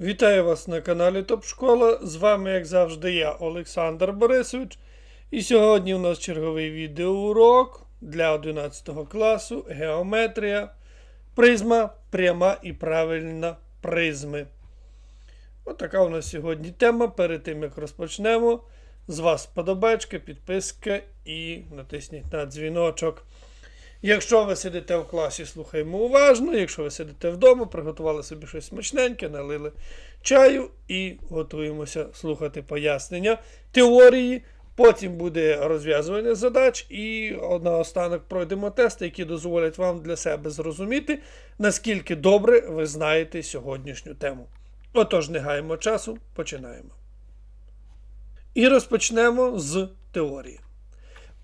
Вітаю вас на каналі Топ Школа. З вами, як завжди, я, Олександр Борисович. І сьогодні у нас черговий відеоурок для 11 класу Геометрія. Призма, пряма і правильна призми. Отака у нас сьогодні тема. Перед тим як розпочнемо. З вас подобачка, підписка і натисніть на дзвіночок. Якщо ви сидите в класі, слухаємо уважно. Якщо ви сидите вдома, приготували собі щось смачненьке, налили чаю і готуємося слухати пояснення теорії. Потім буде розв'язування задач, і наостанок пройдемо тести, які дозволять вам для себе зрозуміти, наскільки добре ви знаєте сьогоднішню тему. Отож, не гаємо часу, починаємо. І розпочнемо з теорії.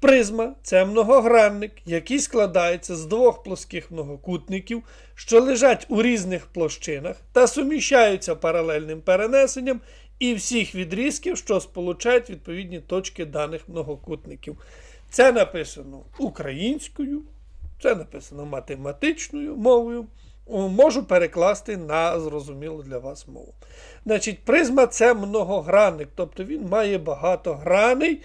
Призма це многогранник, який складається з двох плоских многокутників, що лежать у різних площинах та суміщаються паралельним перенесенням і всіх відрізків, що сполучають відповідні точки даних многокутників. Це написано українською, це написано математичною мовою. Можу перекласти на зрозумілу для вас мову. Значить, призма це многогранник, тобто він має багато граней.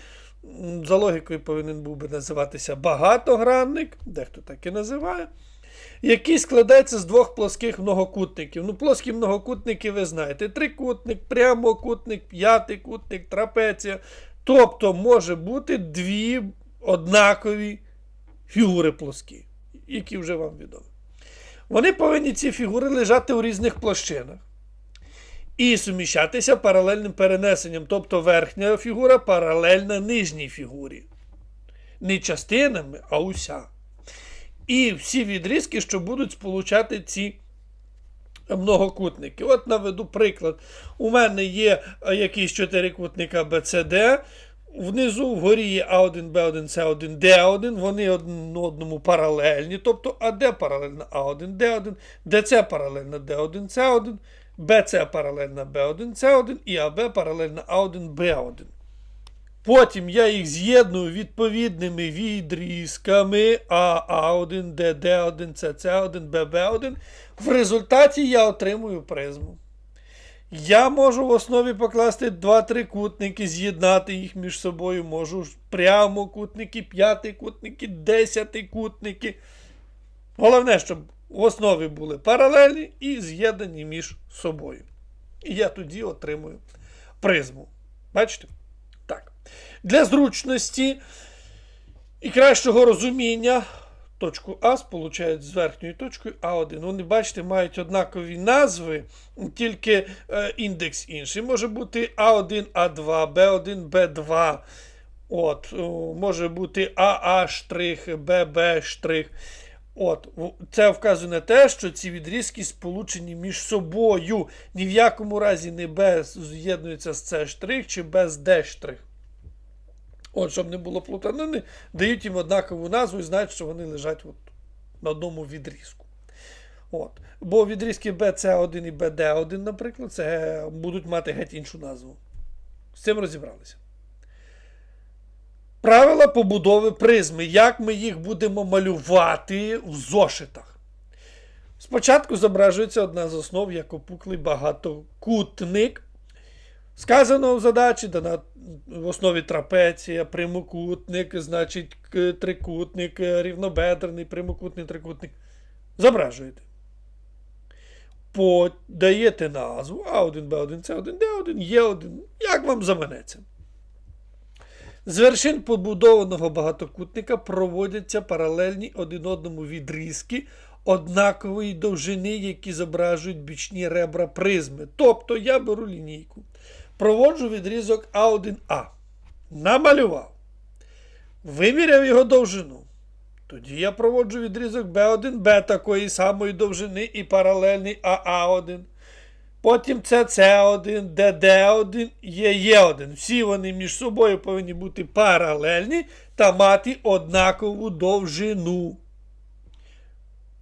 За логікою повинен був би називатися багатогранник, дехто так і називає, який складається з двох плоских многокутників. Ну, плоскі многокутники, ви знаєте, трикутник, прямокутник, п'ятикутник, трапеція. Тобто може бути дві однакові фігури плоскі, які вже вам відомі. Вони повинні ці фігури лежати у різних площинах і суміщатися паралельним перенесенням, тобто верхня фігура паралельна нижній фігурі. Не частинами, а уся. І всі відрізки, що будуть сполучати ці многокутники. От наведу приклад. У мене є якийсь чотирикутник ABCD, Внизу вгорі є А1, Б1, С1, Д1, вони одному паралельні, тобто АД паралельна А1, Д1, ДЦ паралельна Д1, С1, БЦ паралельна Б1, С1 і АБ паралельна А1, Б1. Потім я їх з'єдную відповідними відрізками АА1, ДД1, СС1, ББ1. В результаті я отримую призму. Я можу в основі покласти два трикутники, з'єднати їх між собою. Можу прямокутники, п'ятикутники, десятикутники. Головне, щоб в основі були паралельні і з'єднані між собою. І я тоді отримую призму. Бачите? Так. Для зручності і кращого розуміння. Точку А сполучають з верхньою точкою А1. Вони, бачите, мають однакові назви, тільки е, індекс інший. Може бути А1, А2, Б1, Б2. От, Може бути АА ББ. От, Це вказує на те, що ці відрізки сполучені між собою. Ні в якому разі не Б з'єднується з С чи без Д. От, щоб не було плутанини, дають їм однакову назву і знають, що вони лежать от на одному відрізку. От. Бо відрізки BC1 і BD1, наприклад, це будуть мати геть іншу назву. З цим розібралися. Правила побудови призми. Як ми їх будемо малювати в зошитах? Спочатку зображується одна з основ як опуклий багатокутник. Сказано в задачі, дана в основі трапеція, прямокутник, значить трикутник, рівнобедрений, прямокутний трикутник. Зображуєте. Подаєте назву А1, Б1, С1, Д1, Е1. Як вам заманеться? З вершин побудованого багатокутника проводяться паралельні один одному відрізки однакової довжини, які зображують бічні ребра призми. Тобто я беру лінійку. Проводжу відрізок А1А. Намалював. Виміряв його довжину. Тоді я проводжу відрізок Б1Б такої самої довжини і паралельний АА1. Потім СС1, ДД1, ЄЕ1. Всі вони між собою повинні бути паралельні та мати однакову довжину.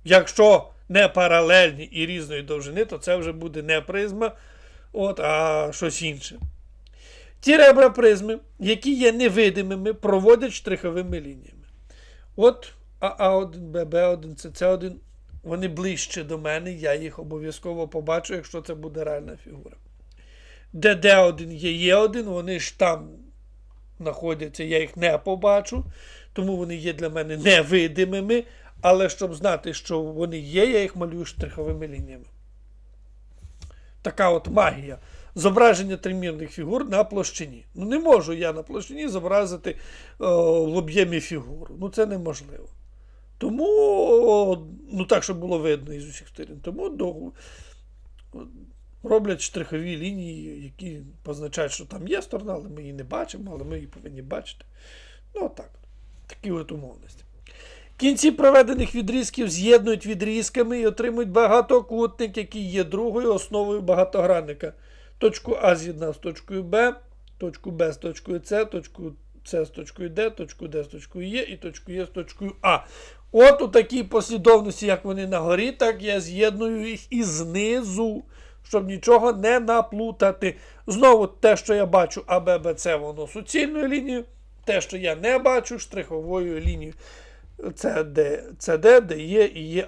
Якщо не паралельні і різної довжини, то це вже буде не призма, от, а щось інше. Ті ребра призми, які є невидимими, проводять штриховими лініями. От АА1, ББ1, СС1 вони ближче до мене, я їх обов'язково побачу, якщо це буде реальна фігура. Де Д1 є Е1, вони ж там знаходяться, я їх не побачу, тому вони є для мене невидимими. Але щоб знати, що вони є, я їх малюю штриховими лініями. Така от магія. Зображення тримірних фігур на площині. Ну, не можу я на площині зобразити о, в об'ємі фігуру. Ну, це неможливо. Тому, ну так, щоб було видно із усіх сторін. Тому до, роблять штрихові лінії, які позначають, що там є сторона, але ми її не бачимо, але ми її повинні бачити. Ну, так. Такі от умовності. Кінці проведених відрізків з'єднують відрізками і отримують багатокутник, який є другою основою багатогранника. Точку А з'єднав з точкою Б, точку Б з точкою С, точку С з точкою Д, точку Д з точкою Е і точку Е з точкою А. От у такій послідовності, як вони на горі, так я з'єдную їх і знизу, щоб нічого не наплутати. Знову те, що я бачу А, Б, Б, С, воно суцільною лінією. Те, що я не бачу, штриховою лінією. Це де, це і є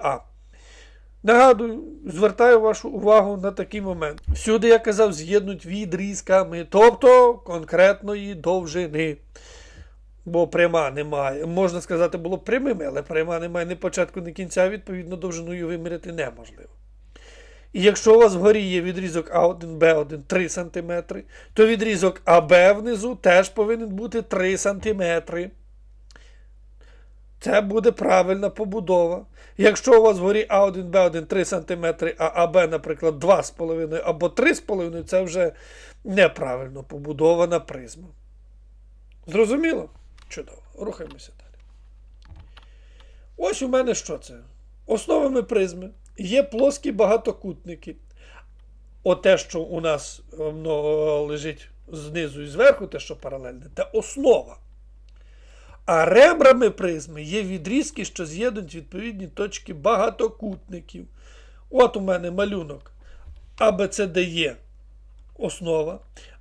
Нагадую, звертаю вашу увагу на такий момент. Всюди, я казав, з'єднують відрізками, тобто конкретної довжини. Бо пряма немає. Можна сказати, було прямими, але пряма немає ні початку, ні кінця, відповідно, довжиною виміряти неможливо. І якщо у вас вгорі є відрізок А1, Б1 3 см, то відрізок АБ внизу теж повинен бути 3 см. Це буде правильна побудова. Якщо у вас вгорі А1, Б1 3 см, а АБ, наприклад, 2,5 або 3,5, це вже неправильно побудована призма. Зрозуміло? Чудово. Рухаємося далі. Ось у мене що це? Основами призми є плоскі багатокутники. Оте, що у нас воно лежить знизу і зверху, те, що паралельне, це основа. А ребрами призми є відрізки, що з'єднують відповідні точки багатокутників. От у мене малюнок ABCDE основа.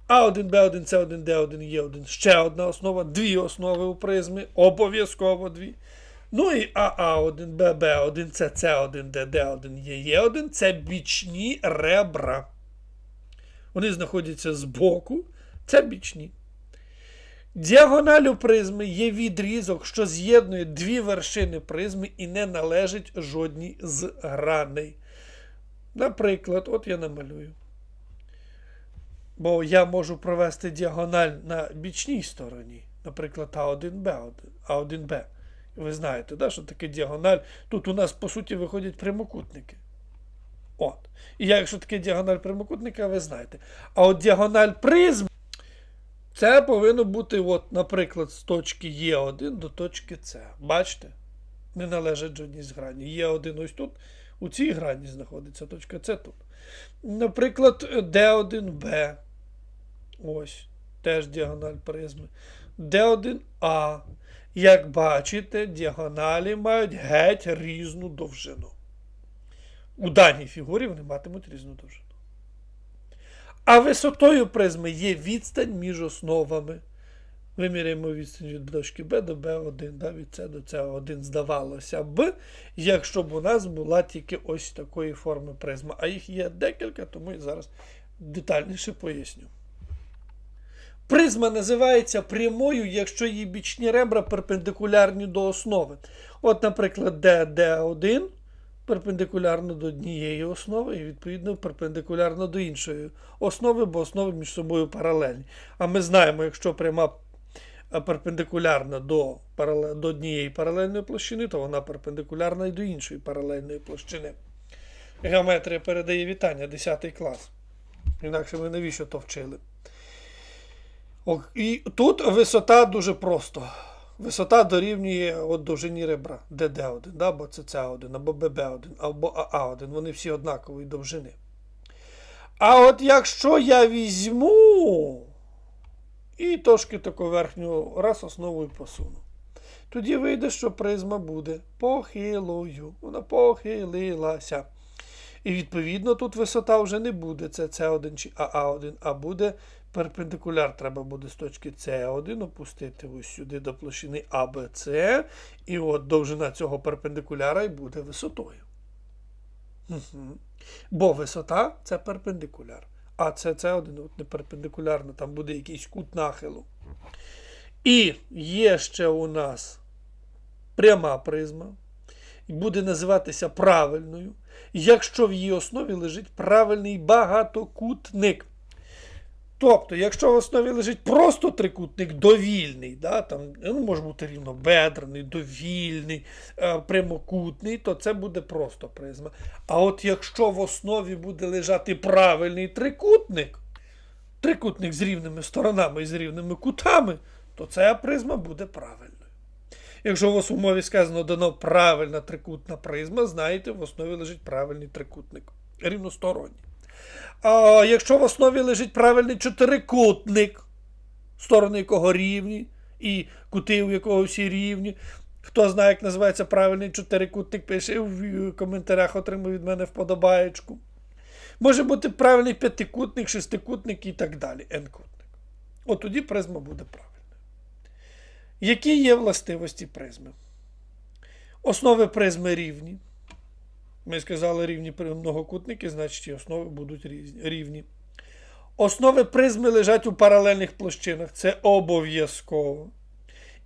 А1, Б1, С1, Д1, Е1 ще одна основа, дві основи у призми, обов'язково дві. Ну і АА1, ББ1, СС1, ДД1, Е1 це бічні ребра. Вони знаходяться збоку, це бічні. Діагоналю призми є відрізок, що з'єднує дві вершини призми і не належить жодній з граней. Наприклад, от я намалюю. Бо я можу провести діагональ на бічній стороні, наприклад, А1Б, А1Б. Ви знаєте, да, що таке діагональ. Тут у нас, по суті, виходять прямокутники. От. І я, якщо таке діагональ прямокутника, ви знаєте. А от діагональ призм, це повинно бути, от, наприклад, з точки Е1 до точки С. Бачите? Не належить жодній з грані. Е1 ось тут, у цій грані знаходиться точка С тут. Наприклад, Д1Б. Ось. Теж діагональ призми. Д1А. Як бачите, діагоналі мають геть різну довжину. У даній фігурі вони матимуть різну довжину. А висотою призми є відстань між основами. Виміряємо відстань від точки Б до Б1, да, від С до С1 здавалося б, якщо б у нас була тільки ось такої форми призма. А їх є декілька, тому я зараз детальніше поясню. Призма називається прямою, якщо її бічні ребра перпендикулярні до основи. От, наприклад, ДД1 перпендикулярно до однієї основи і, відповідно, перпендикулярно до іншої основи, бо основи між собою паралельні. А ми знаємо, якщо пряма перпендикулярна до, до однієї паралельної площини, то вона перпендикулярна і до іншої паралельної площини. Геометрія передає вітання, 10 клас. Інакше ми навіщо то вчили? І тут висота дуже просто. Висота дорівнює от довжині ребра ДД1, да, або ЦЦ1, або ББ1, або АА1. Вони всі однакової довжини. А от якщо я візьму і трошки таку верхню раз основою посуну, тоді вийде, що призма буде похилою. Вона похилилася. І відповідно тут висота вже не буде ЦЦ1 чи АА1, а буде перпендикуляр треба буде з точки С1 опустити ось сюди до площини АБЦ. І от довжина цього перпендикуляра і буде висотою. Мгм. Бо висота це перпендикуляр. А це, це один от не перпендикулярно, там буде якийсь кут нахилу. І є ще у нас пряма призма, буде називатися правильною, якщо в її основі лежить правильний багатокутник. Тобто, якщо в основі лежить просто трикутник довільний, да, там, ну, може бути рівнобедрений, довільний, е, прямокутний, то це буде просто призма. А от якщо в основі буде лежати правильний трикутник, трикутник з рівними сторонами і з рівними кутами, то ця призма буде правильною. Якщо у вас в умові сказано дано правильна трикутна призма, знаєте, в основі лежить правильний трикутник. Рівносторонній. А якщо в основі лежить правильний чотирикутник, сторони якого рівні, і кути, у якого всі рівні. Хто знає, як називається правильний чотирикутник, пише в коментарях, отримує від мене вподобаєчку. Може бути правильний п'ятикутник, шестикутник і так далі. N-кутник. От тоді призма буде правильною. Які є властивості призми? Основи призми рівні. Ми сказали рівні многокутники, значить і основи будуть рівні. Основи призми лежать у паралельних площинах. Це обов'язково.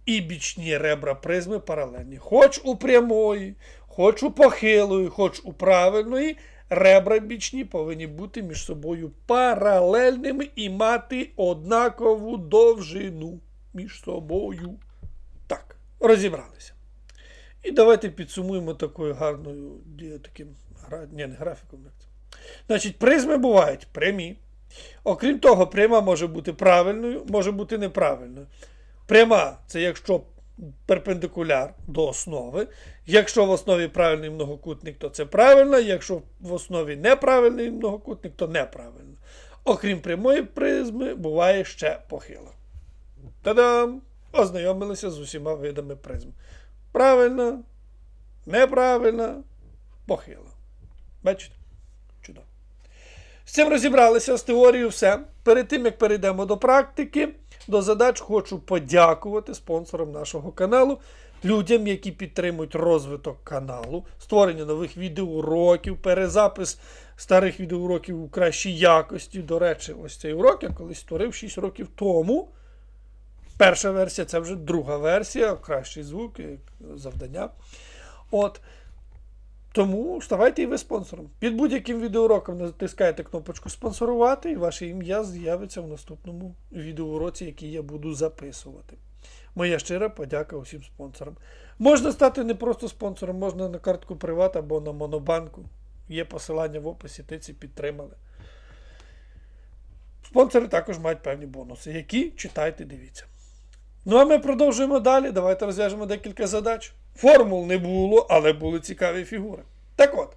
І бічні ребра призми паралельні. Хоч у прямої, хоч у похилої, хоч у правильної, ребра бічні повинні бути між собою паралельними і мати однакову довжину між собою. Так, розібралися. І давайте підсумуємо такою гарною таким. Ні, не графіком. Значить, призми бувають прямі. Окрім того, пряма може бути правильною, може бути неправильною. Пряма це якщо перпендикуляр до основи. Якщо в основі правильний многокутник, то це правильно. Якщо в основі неправильний многокутник, то неправильно. Окрім прямої призми, буває ще похила. Та-дам! Ознайомилися з усіма видами призм. Правильно, неправильно, похило. Бачите? Чудово. З цим розібралися з теорією все. Перед тим, як перейдемо до практики, до задач хочу подякувати спонсорам нашого каналу, людям, які підтримують розвиток каналу, створення нових відеоуроків, перезапис старих відеоуроків у кращій якості. До речі, ось цей урок я колись створив 6 років тому. Перша версія це вже друга версія, кращий звук, завдання. От. Тому ставайте і ви спонсором. Під будь-яким відеоуроком натискаєте кнопочку спонсорувати, і ваше ім'я з'явиться в наступному відеоуроці, який я буду записувати. Моя щира подяка усім спонсорам. Можна стати не просто спонсором, можна на картку Приват або на Монобанку. Є посилання в описі, ти ці підтримали. Спонсори також мають певні бонуси, які читайте, дивіться. Ну а ми продовжуємо далі. Давайте розв'яжемо декілька задач. Формул не було, але були цікаві фігури. Так от,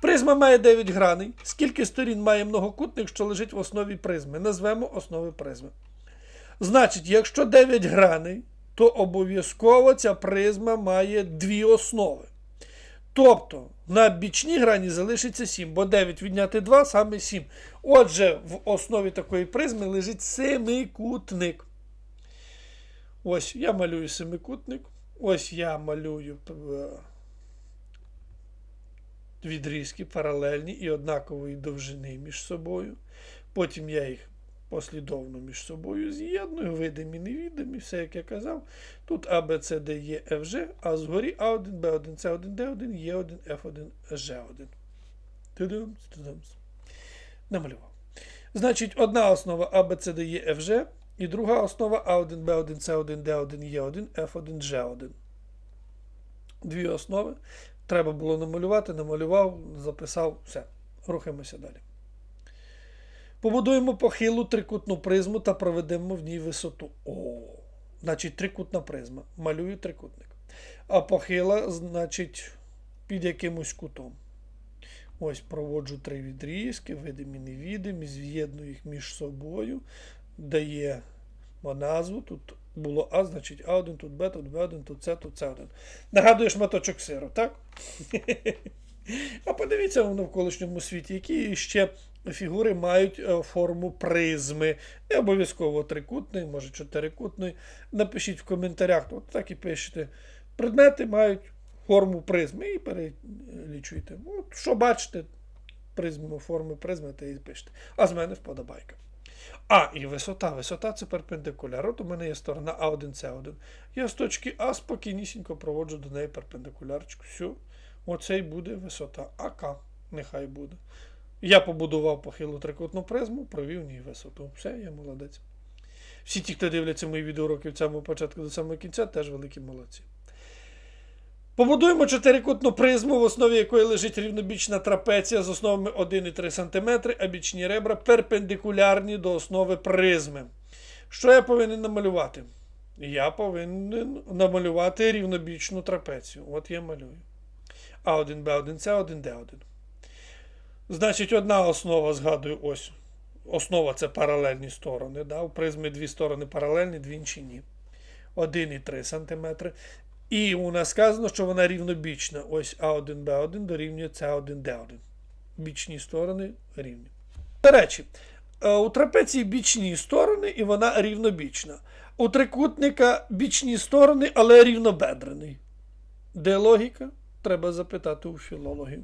призма має 9 граней. Скільки сторін має многокутник, що лежить в основі призми? Назвемо основи призми. Значить, якщо 9 граней, то обов'язково ця призма має дві основи. Тобто на бічній грані залишиться 7, бо 9 відняти 2 саме 7. Отже, в основі такої призми лежить семикутник. Ось я малюю семикутник. Ось я малюю е, відрізки паралельні і однакової довжини між собою. Потім я їх послідовно між собою з'єдную, видимі, невидимі, все як я казав. Тут А, Б, С, Д, Е, Ф, Ж, а згорі А1, Б1, С1, Д1, Е1, Ф1, Ж1. Тудумс, тудумс. Намалював. Значить, одна основа А, Б, С, Д, Е, Ф, Ж, і друга основа А1, Б1, С1, Д1, Е1, Ф1, Ж1. Дві основи. Треба було намалювати, намалював, записав, все. Рухаємося далі. Побудуємо похилу трикутну призму та проведемо в ній висоту. О, значить, трикутна призма. Малюю трикутник. А похила, значить, під якимось кутом. Ось проводжу три відрізки, видимі, невидимі, з'єдную їх між собою. Дає назву. Тут було А, значить А1, тут Б, тут Б1, тут С, тут С1. Нагадує шматочок сиру, так? А подивіться в навколишньому світі, які ще фігури мають е, форму призми. Не обов'язково трикутної, може чотирикутної. Напишіть в коментарях, от так і пишете. Предмети мають форму призми і перелічуйте. От, що бачите, призму, форми призми, те і пишете. А з мене вподобайка. А, і висота. Висота це перпендикуляр. От у мене є сторона А1, С1. Я з точки А спокійнісінько проводжу до неї перпендикулярчик. Все. Оце й буде висота АК. Нехай буде. Я побудував похилу трикутну призму, провів в ній висоту. Все, я молодець. Всі ті, хто дивляться мої відеоуроки від самого початку до самого кінця, теж великі молодці. Побудуємо чотирикутну призму, в основі якої лежить рівнобічна трапеція з основами 1,3 см, а бічні ребра перпендикулярні до основи призми. Що я повинен намалювати? Я повинен намалювати рівнобічну трапецію. От я малюю. А1, Б1, С1, Д1. Значить, одна основа, згадую, ось. Основа це паралельні сторони. Да? У призми дві сторони паралельні, дві інші ні. 1,3 см. І у нас сказано, що вона рівнобічна. Ось А1, Б1 дорівнює С1, Д1. Бічні сторони рівні. До речі, е, у трапеції бічні сторони, і вона рівнобічна. У трикутника бічні сторони, але рівнобедрений. Де логіка? Треба запитати у філологів.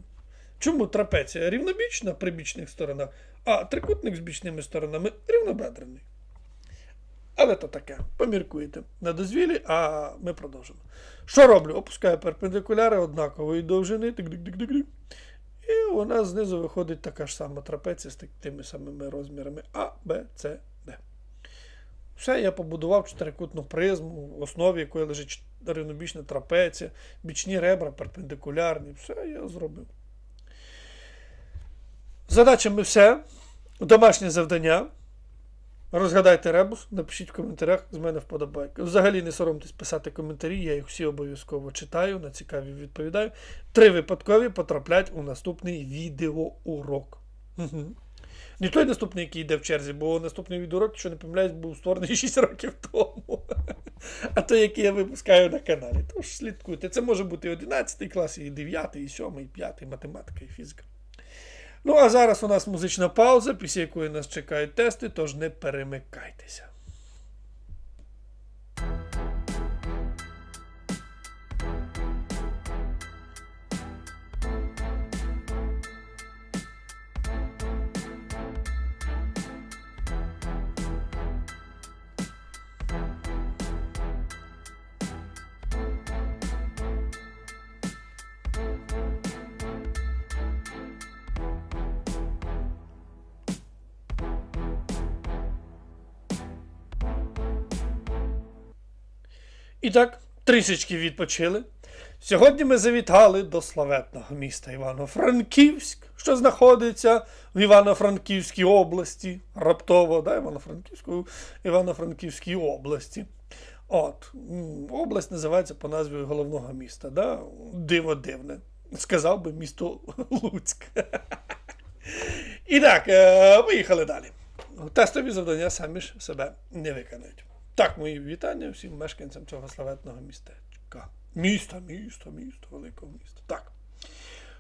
Чому трапеція рівнобічна при бічних сторонах, а трикутник з бічними сторонами рівнобедрений? Але то таке, поміркуєте на дозвілі, а ми продовжимо. Що роблю? Опускаю перпендикуляри однакової довжини. І у нас знизу виходить така ж сама трапеція з тими самими розмірами А, Б, С, Д. Все, я побудував чотирикутну призму, в основі якої лежить рівнобічна трапеція, бічні ребра перпендикулярні. Все я зробив. Задачами все. Домашнє завдання. Розгадайте ребус, напишіть в коментарях, з мене вподобайка. Взагалі не соромтесь писати коментарі, я їх всі обов'язково читаю, на цікаві відповідаю. Три випадкові потраплять у наступний відеоурок. Не той наступний, який йде в черзі, бо наступний відеоурок, якщо не помиляюсь, був створений 6 років тому. А той, який я випускаю на каналі. Тож слідкуйте. Це може бути і 11 клас, і 9, і 7, і 5, математика, і фізика. Ну, а зараз у нас музична пауза, після якої нас чекають тести, тож не перемикайтеся. І так, трішечки відпочили. Сьогодні ми завітали до славетного міста Івано-Франківськ, що знаходиться в Івано-Франківській області. Раптово, да, Івано-Франківську, Івано-Франківській області. От, область називається по назві головного міста. Да? Диво дивне. Сказав би місто Луцьк. І так, е, поїхали далі. Тестові завдання самі ж себе не виконають. Так, мої вітання всім мешканцям цього славетного містечка. Міста, міста, міста, великого міста. Так.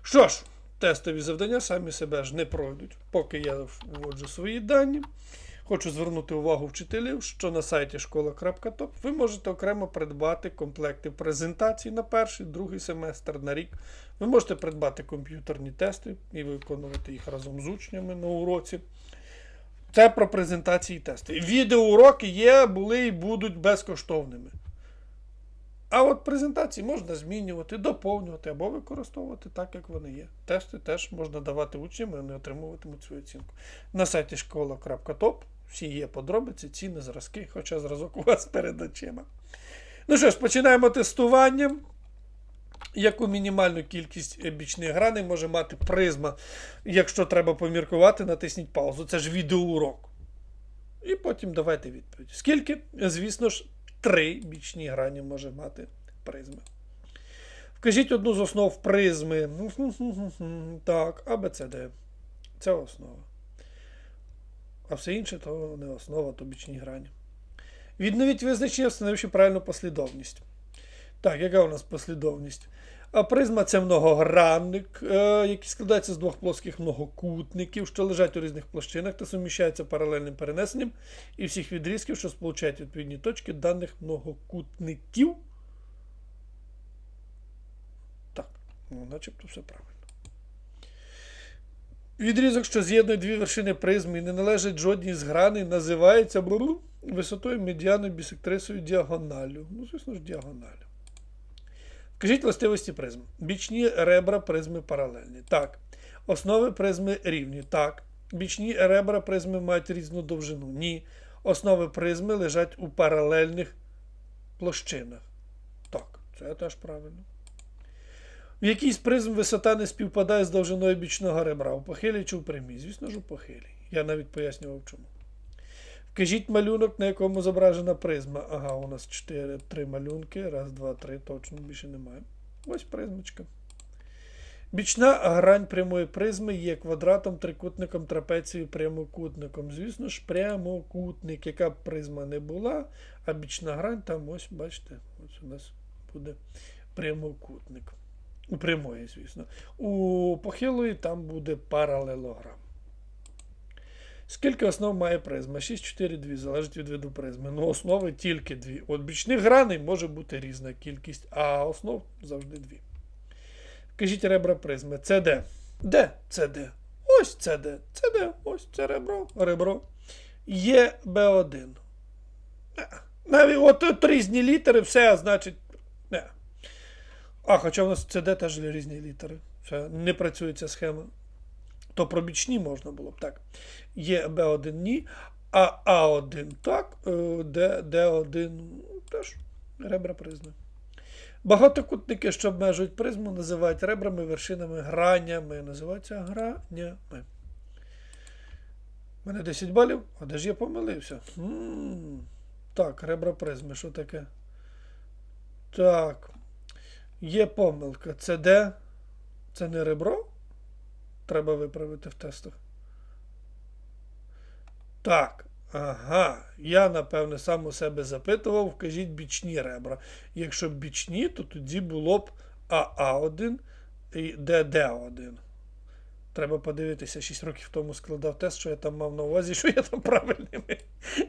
Що ж, тестові завдання самі себе ж не пройдуть, поки я вводжу свої дані. Хочу звернути увагу вчителів, що на сайті школа.топ ви можете окремо придбати комплекти презентацій на перший, другий семестр на рік. Ви можете придбати комп'ютерні тести і виконувати їх разом з учнями на уроці. Це про презентації і тести. Відеоуроки є, були і будуть безкоштовними. А от презентації можна змінювати, доповнювати або використовувати так, як вони є. Тести теж можна давати учням, і вони отримуватимуть свою оцінку. На сайті школа.топ всі є подробиці, ціни, зразки, хоча зразок у вас перед очима. Ну що ж, починаємо тестування. Яку мінімальну кількість бічних граней може мати призма. Якщо треба поміркувати, натисніть паузу. Це ж відеоурок. І потім давайте відповідь. Скільки? Звісно ж, три бічні грані може мати призма. Вкажіть одну з основ призми. Так, А, Б, С, Д. Це основа. А все інше то не основа, то бічні грані. Відновіть визначення, встановивши правильну послідовність. Так, яка у нас послідовність? А призма це многогранник, е, який складається з двох плоских многокутників, що лежать у різних площинах та суміщаються паралельним перенесенням і всіх відрізків, що сполучають відповідні точки даних многокутників. Ну, начебто все правильно. Відрізок, що з'єднує дві вершини призми і не належить жодній з граней, називається висотою медіаною бісектрисою діагоналю. Ну, звісно ж, діагоналю. Вкажіть властивості призм. Бічні ребра призми паралельні. Так. Основи призми рівні. Так. Бічні ребра призми мають різну довжину. Ні. Основи призми лежать у паралельних площинах. Так, це теж правильно. В якійсь призм висота не співпадає з довжиною бічного ребра, у похилі чи у прямій? Звісно ж, у похилі. Я навіть пояснював чому. Вкажіть малюнок, на якому зображена призма. Ага, у нас 4, 3 малюнки. Раз, два, три, точно більше немає. Ось призмочка. Бічна грань прямої призми є квадратом, трикутником, трапецією, прямокутником. Звісно ж, прямокутник, яка б призма не була, а бічна грань там, ось, бачите, ось у нас буде прямокутник. У прямої, звісно. У похилої там буде паралелограм. Скільки основ має призма? 6, 4, 2, залежить від виду призми. Ну, основи тільки дві. От бічних граней може бути різна кількість, а основ завжди дві. Кажіть ребра призми. Це де? Де? Це де? Ось це де. Це де? Ось це ребро. Ребро. Є Б1. Е, Навіть от, от різні літери, все, значить. Не. А, хоча в нас CD теж різні літери. Все, не працює ця схема. То про бічні можна було б так. Є Б1 ні, а А1 так, е, Д, Д1 ну, теж ребра призми. Багатокутники, що обмежують призму, називають ребрами, вершинами, гранями. Називаються гранями. У мене 10 балів, а де ж я помилився? Так, ребра призми, що таке? Так. Є помилка. Це де? Це не ребро? Треба виправити в тестах. Так. Ага. Я, напевне, сам у себе запитував, вкажіть бічні ребра. Якщо б бічні, то тоді було б АА1 і ДД1. Треба подивитися, 6 років тому складав тест, що я там мав на увазі, що я там правильними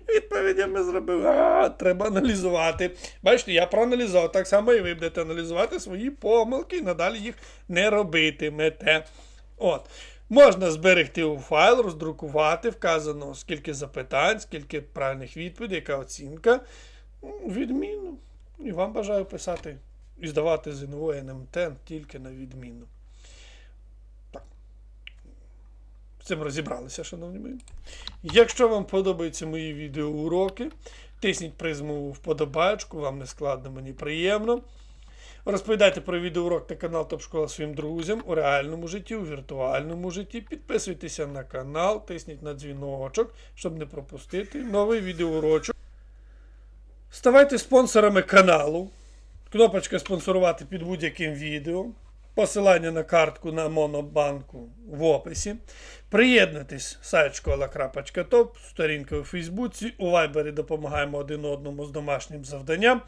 відповідями зробив. А, треба аналізувати. Бачите, я проаналізував. Так само і ви будете аналізувати свої помилки і надалі їх не робитимете. От. Можна зберегти у файл, роздрукувати, вказано, скільки запитань, скільки правильних відповідей, яка оцінка. Ну, Відмінно. І вам бажаю писати і здавати ЗНО НМТ тільки на відмінно. Так. З цим розібралися, шановні мої. Якщо вам подобаються мої відеоуроки, тисніть призму вподобайку, вам не складно, мені приємно. Розповідайте про відеоурок та канал Топ Школа своїм друзям у реальному житті, у віртуальному житті. Підписуйтеся на канал, тисніть на дзвіночок, щоб не пропустити новий відеоурочок. Ставайте спонсорами каналу. Кнопочка спонсорувати під будь-яким відео. Посилання на картку на Монобанку в описі. Приєднуйтесь сайт школа.топ, сторінка у Фейсбуці. У Вайбері допомагаємо один одному з домашнім завданням.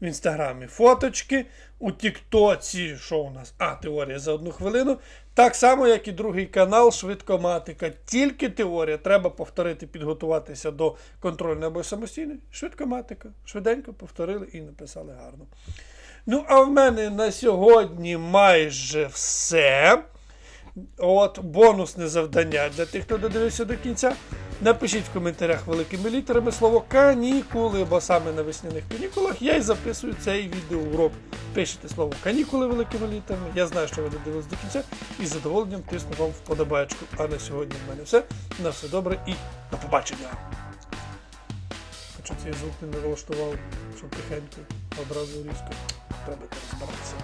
В інстаграмі фоточки, у Тіктоці, що у нас? А, теорія за одну хвилину. Так само, як і другий канал, швидкоматика. Тільки теорія. Треба повторити, підготуватися до контрольної або самостійної. Швидкоматика. Швиденько повторили і написали гарно. Ну, а в мене на сьогодні майже все. От, бонусне завдання для тих, хто додивився до кінця. Напишіть в коментарях великими літерами слово канікули, бо саме на весняних канікулах я й записую цей відеоурок. Пишете слово канікули великими літерами. Я знаю, що ви додивились до кінця, і з задоволенням тисну вам вподобаєчку. А на сьогодні в мене все. На все добре і до побачення. Хоча цей звук не налаштував, щоб тихенько, одразу різко. Треба розбиратися.